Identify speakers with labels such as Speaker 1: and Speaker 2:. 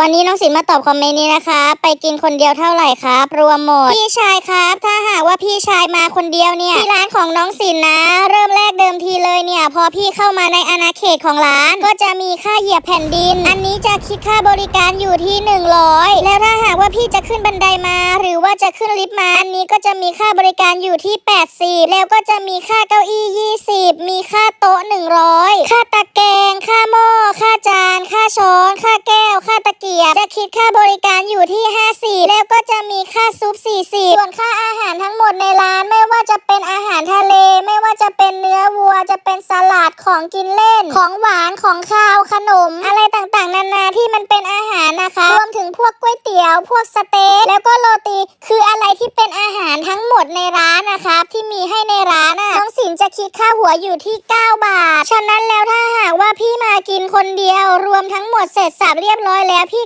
Speaker 1: วันนี้น้องสินมาตอบคอมเมนต์นี้นะคะ ไปกินคนเดียวเท่าไหร่ครับ รวมหมด พี่ชายครับ ถ้าหากว่าพี่ชายมาคนเดียวเนี่ยที่ร้านของน้องสินนะ เริ่มแรกเดิมทีเลยเนี่ย พอพี่เข้ามาในอาณาเขตของร้าน ก็จะมีค่าเหยียบแผ่นดิน อันนี้จะคิดค่าบริการอยู่ที่ 100 แล้วถ้าหากว่าพี่จะขึ้นบันไดมา หรือว่าจะขึ้นลิฟต์มาอันนี้ก็จะมีค่าบริการอยู่ที่ 80 แล้วก็จะมีค่าเก้าอี้ 20 มีค่าโต๊ะ 100 ค่าตะแกรงค่าหม้อค่าจาน ค่าช้อนค่าแก้วค่า ตะเกียบจะคิดค่าบริการอยู่ที่ 50 แล้วก็จะมีค่าซุป 40 ส่วนค่าอาหารทั้งหมดในร้านไม่ว่าจะเป็นอาหารทะเล ไม่ว่าจะเป็นเนื้อวัว จะเป็นสลัดของกินเล่น ของหวานของข้าวขนม อะไรต่างๆ นานาที่มันเป็นอาหารนะคะ รวมถึงพวกก๋วยเตี๋ยว พวกสเต๊กแล้วก็โรตี คืออะไรที่เป็นอาหารทั้งหมดในร้านนะครับที่มีให้ในร้านน้องสินจะคิดค่าหัวอยู่ที่ 9 บาท ฉะนั้นแล้วถ้าหากว่าพี่มากินคนเดียวรวมทั้งหมดเสร็จสับเรียบร้อยแล้วพี่